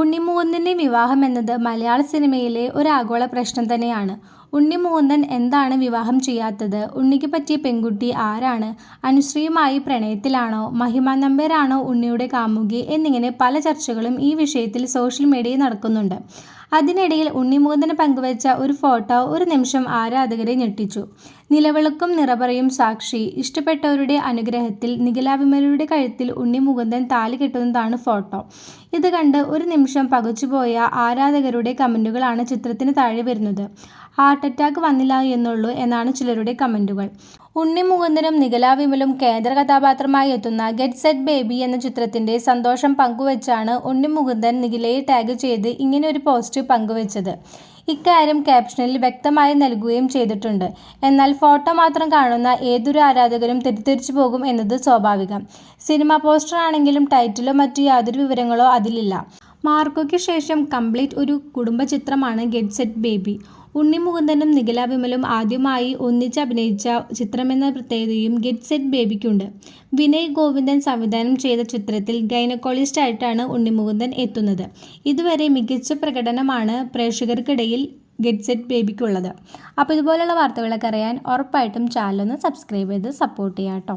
ഉണ്ണിമുകുന്ദന്റെ വിവാഹം എന്നത് മലയാള സിനിമയിലെ ഒരു ആഗോള പ്രശ്നം തന്നെയാണ്. ഉണ്ണിമുകുന്ദൻ എന്താണ് വിവാഹം ചെയ്യാത്തത്? ഉണ്ണിക്ക് പറ്റിയ പെൺകുട്ടി ആരാണ്? അനുശ്രീയുമായി പ്രണയത്തിലാണോ? മഹിമ നമ്പേരാണോ ഉണ്ണിയുടെ കാമുകി എന്നിങ്ങനെ പല ചർച്ചകളും ഈ വിഷയത്തിൽ സോഷ്യൽ മീഡിയയിൽ നടക്കുന്നുണ്ട്. അതിനിടയിൽ ഉണ്ണിമുകുന്ദൻ പങ്കുവച്ച ഒരു ഫോട്ടോ ഒരു നിമിഷം ആരാധകരെ ഞെട്ടിച്ചു. നിലവിളക്കും നിറപറയും സാക്ഷി ഇഷ്ടപ്പെട്ടവരുടെ അനുഗ്രഹത്തിൽ നിഖില വിമലയുടെ കഴുത്തിൽ ഉണ്ണിമുകുന്ദൻ താലി കെട്ടുന്നതാണ് ഫോട്ടോ. ഇത് കണ്ട് ഒരു നിമിഷം പകച്ചുപോയ ആരാധകരുടെ കമന്റുകളാണ് ചിത്രത്തിന് താഴെ വരുന്നത്. ഹാർട്ട് അറ്റാക്ക് വന്നില്ല എന്നുള്ളൂ എന്നാണ് ചിലരുടെ കമന്റുകൾ ഉണ്ണി മുകുന്ദനും നിഖില വിമലും കേന്ദ്ര കഥാപാത്രമായി എത്തുന്ന ഗെറ്റ് സെറ്റ് ബേബി എന്ന ചിത്രത്തിന്റെ സന്തോഷം പങ്കുവച്ചാണ് ഉണ്ണി മുകുന്ദൻ നിഖിലയെ ടാഗ് ചെയ്ത് ഇങ്ങനെ ഒരു പോസ്റ്റ് പങ്കുവച്ചത്. ഇക്കാര്യം ക്യാപ്ഷനിൽ വ്യക്തമായി നൽകുകയും ചെയ്തിട്ടുണ്ട്. എന്നാൽ ഫോട്ടോ മാത്രം കാണുന്ന ഏതൊരു ആരാധകരും തെറ്റിദ്ധരിച്ചു പോകും എന്നത് സ്വാഭാവികം. സിനിമ പോസ്റ്ററാണെങ്കിലും ടൈറ്റിലോ മറ്റു യാതൊരു വിവരങ്ങളോ അതിലില്ല. മാർക്കോയ്ക്ക് ശേഷം കംപ്ലീറ്റ് ഒരു കുടുംബ ചിത്രമാണ് ഗെറ്റ് സെറ്റ് ബേബി. ഉണ്ണിമുകുന്ദനും നിഖില വിമലും ആദ്യമായി ഒന്നിച്ച് അഭിനയിച്ച ചിത്രമെന്ന പ്രത്യേകതയും ഗെറ്റ് സെറ്റ് ബേബിക്കുണ്ട്. വിനയ് ഗോവിന്ദൻ സംവിധാനം ചെയ്ത ചിത്രത്തിൽ ഗൈനക്കോളജിസ്റ്റ് ആയിട്ടാണ് ഉണ്ണിമുകുന്ദൻ എത്തുന്നത്. ഇതുവരെ മികച്ച പ്രകടനമാണ് പ്രേക്ഷകർക്കിടയിൽ ഗെറ്റ് സെറ്റ് ബേബിക്കുള്ളത്. അപ്പോൾ ഇതുപോലെയുള്ള വാർത്തകളൊക്കെ അറിയാൻ ഉറപ്പായിട്ടും ചാനലൊന്ന് സബ്സ്ക്രൈബ് ചെയ്ത് സപ്പോർട്ട് ചെയ്യാട്ടോ.